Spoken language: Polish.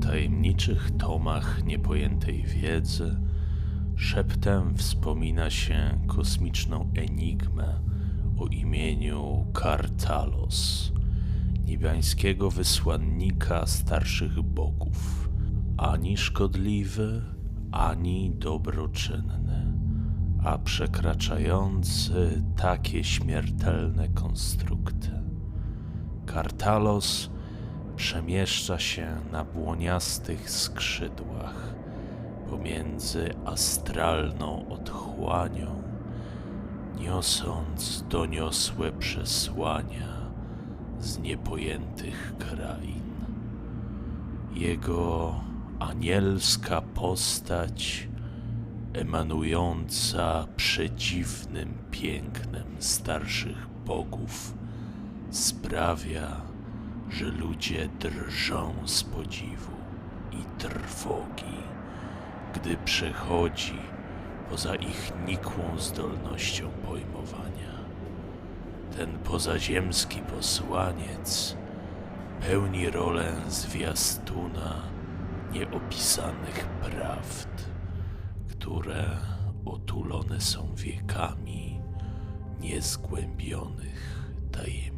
tajemniczych tomach niepojętej wiedzy szeptem wspomina się kosmiczną enigmę o imieniu Kartalos, niebiańskiego wysłannika starszych bogów, ani szkodliwy, ani dobroczynny, a przekraczający takie śmiertelne konstrukty. Kartalos przemieszcza się na błoniastych skrzydłach pomiędzy astralną otchłanią, niosąc doniosłe przesłania z niepojętych krain. Jego anielska postać emanująca przedziwnym pięknem starszych bogów sprawia, że ludzie drżą z podziwu i trwogi, gdy przechodzi poza ich nikłą zdolnością pojmowania. Ten pozaziemski posłaniec pełni rolę zwiastuna nieopisanych prawd, które otulone są wiekami niezgłębionych tajemnic.